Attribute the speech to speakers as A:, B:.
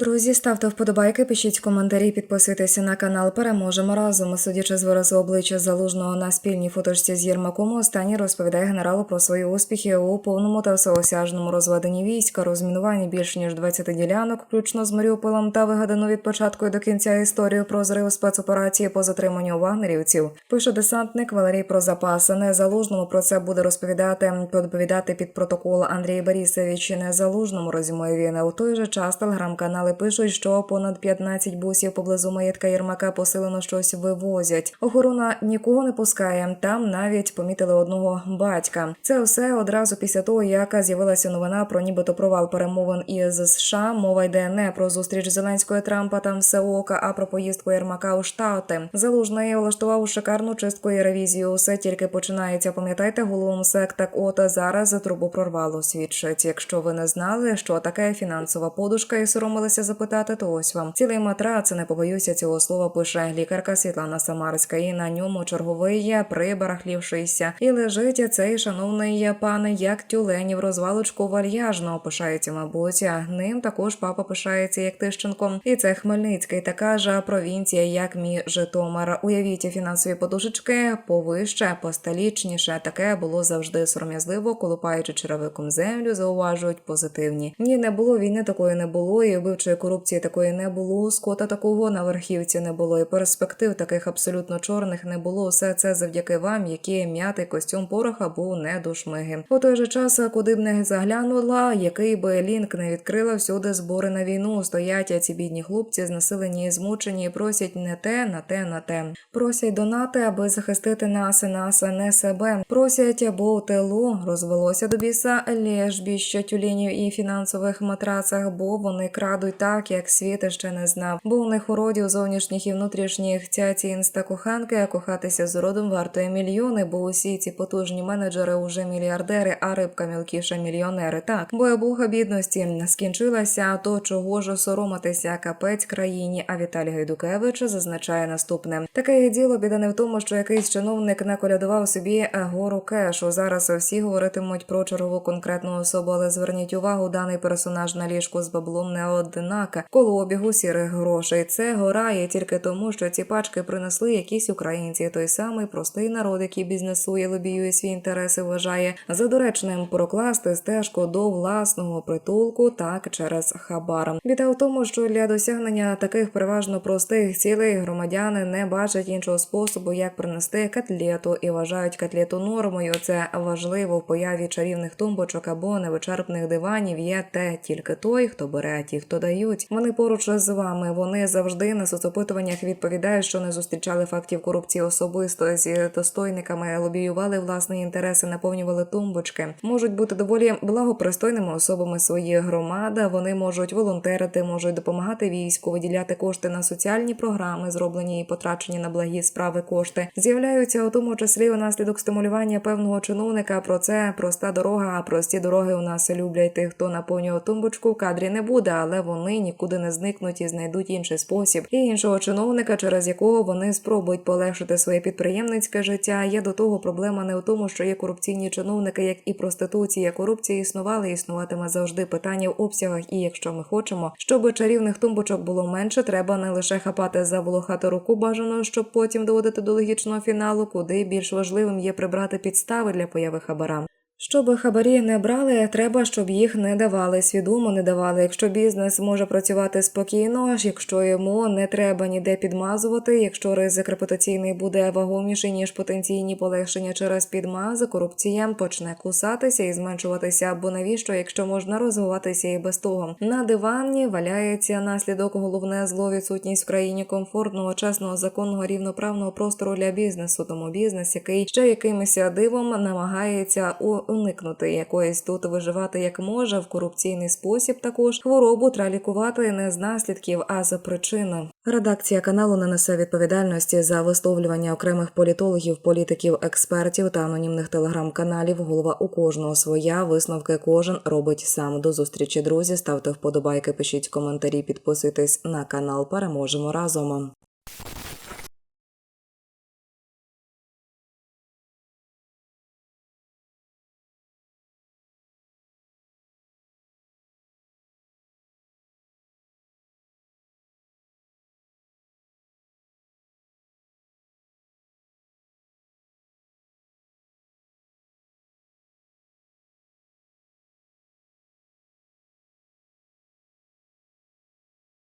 A: Друзі, ставте вподобайки, пишіть коментарі, підписуйтеся на канал. Переможемо разом. Судячи з виразу обличчя залужного на спільній фотошці з Єрмаком, останній розповідає генералу про свої успіхи у повному та всеосяжному розведенні війська, розмінуванні більш ніж 20 ділянок, включно з Маріуполем та вигадану від початку до кінця історію про зрив спецоперації по затриманню вагнерівців. Пише десантник Валерій про запаси. Не залужному про це буде розповідати доповідати під протокол Андрій Борисович. Не залужному резюмує він. У той же час телеграм-канали пишуть, що понад 15 бусів поблизу маєтка Єрмака посилено щось вивозять. Охорона нікого не пускає. Там навіть помітили одного батька. Це все одразу після того, як з'явилася новина про нібито провал перемовин із США. Мова йде не про зустріч Зеленського Трампа там все ока, а про поїздку Єрмака у Штати. Залужний влаштував шикарну чистку і ревізію. Усе тільки починається. Пам'ятайте голову МСЕК. Так от зараз трубу прорвало свідчить. Якщо ви не знали, що таке фінансова подушка і соромилися запитати, то ось вам цілий матрац. Не побоюся цього слова. Пише лікарка Світлана Самарська. І на ньому черговий є прибарахлівшийся. І лежить цей шановний пан як тюлень в розвалочку вальяжно. Пишається, мабуть, ним також папа пишається як Тищенком. І це Хмельницький, така ж провінція, як мій Житомир. Уявіть фінансові подушечки повище, посталічніше. Таке було завжди сором'язливо, колупаючи черевиком землю, зауважують позитивні. Ні, не було війни, такої не було, і вбивчої корупції такої не було. Скота такого на верхівці не було, і перспектив таких абсолютно чорних не було. Все це завдяки вам, які м'ятий костюм пороха був не до шмиги. У той же час, куди б не заглянула, який би лінк не відкрила, всюди збори на війну. Стоять ці бідні хлопці, знесилені і змучені, і просять не те, на те, на те. Просять донати, аби захистити нас нас, не себе. Просять, бо у тилу розвелося до біса лежбіще тюленів і фінансових матрацах, бо вони крадуть так, як світ ще не знав. Бо у них уродів зовнішніх і внутрішніх ця ці інстакоханки, а кохатися з родом вартує мільйони, бо усі ці потужні менеджери уже мільярдери, а рибка мілкіша мільйонери. Так, бо ебуха бідності скінчилася, то чого ж соромитися капець країні. А Віталій Гайдукевич зазначає наступне: таке діло біда не в тому, що якийсь чиновник наколядував собі гору кешу. Зараз всі говоритимуть про чергову конкретну особу, але зверніть увагу, даний персонаж на ліжку з баблом не одинака. Коло обігу сірих грошей. Це гора є тільки тому, що ці пачки принесли якісь українці. Той самий простий народ, який бізнесує, лобіює свої інтереси, вважає за доречним прокласти стежку до власного притулку, так через хабар. Біда в тому, що для досягнення таких переважно простих цілей громадяни не бачать іншого способу, як принести котлету і вважають котлету нормою. Це важливо в появі чарівних тумбочок або невичерпних диванів. Є те тільки той, хто бере, ті, хто дають. Вони поруч з вами. Вони завжди на соцопитуваннях відповідають, що не зустрічали фактів корупції особисто зі достойниками, лобіювали власні інтереси, наповнювали тумбочки. Можуть бути доволі благопристойними особами своїх громад. Вони можуть волонтерити, можуть допомагати війську, виділяти кошти на соціальні програми, зроблені і потрачені на благі справи кошти. З'являються у тому числі унаслідок стимулювання певного чиновника. Про це проста дорога. А прості дороги у нас люблять тих, хто наповнює тумбочку. В кадрі не буде, але вони нікуди не зникнуть і знайдуть інший спосіб і іншого чиновника, через якого вони спробують полегшити своє підприємницьке життя. Є до того проблема не у тому, що є корупційні чиновники, як і проституція. Корупція існувала і існуватиме завжди питання в обсягах. І якщо ми хочемо, щоб чарівних тумбочок було менше, треба не лише хапати за волохату руку бажано, щоб потім доводити до логічного фіналу, куди більш важливим є прибрати підстави для появи хабара. Щоб хабарі не брали, треба, щоб їх не давали, свідомо не давали. Якщо бізнес може працювати спокійно, якщо йому не треба ніде підмазувати, якщо ризик репутаційний буде вагоміший ніж потенційні полегшення через підмаз, корупція почне кусатися і зменшуватися. Бо навіщо, якщо можна розвиватися і без того? На дивані валяється наслідок головне зло відсутність в країні комфортного, чесного, законного, рівноправного простору для бізнесу. Тому бізнес, який ще якимось дивом намагається у уникнути якоїсь тут виживати як може в корупційний спосіб. Також хворобу треба лікувати не з наслідків, а за причину. Редакція каналу не несе відповідальності за висловлювання окремих політологів, політиків, експертів та анонімних телеграм-каналів. Голова у кожного своя висновки кожен робить сам. До зустрічі, друзі. Ставте вподобайки, пишіть коментарі, підписуйтесь на канал. Переможемо разом.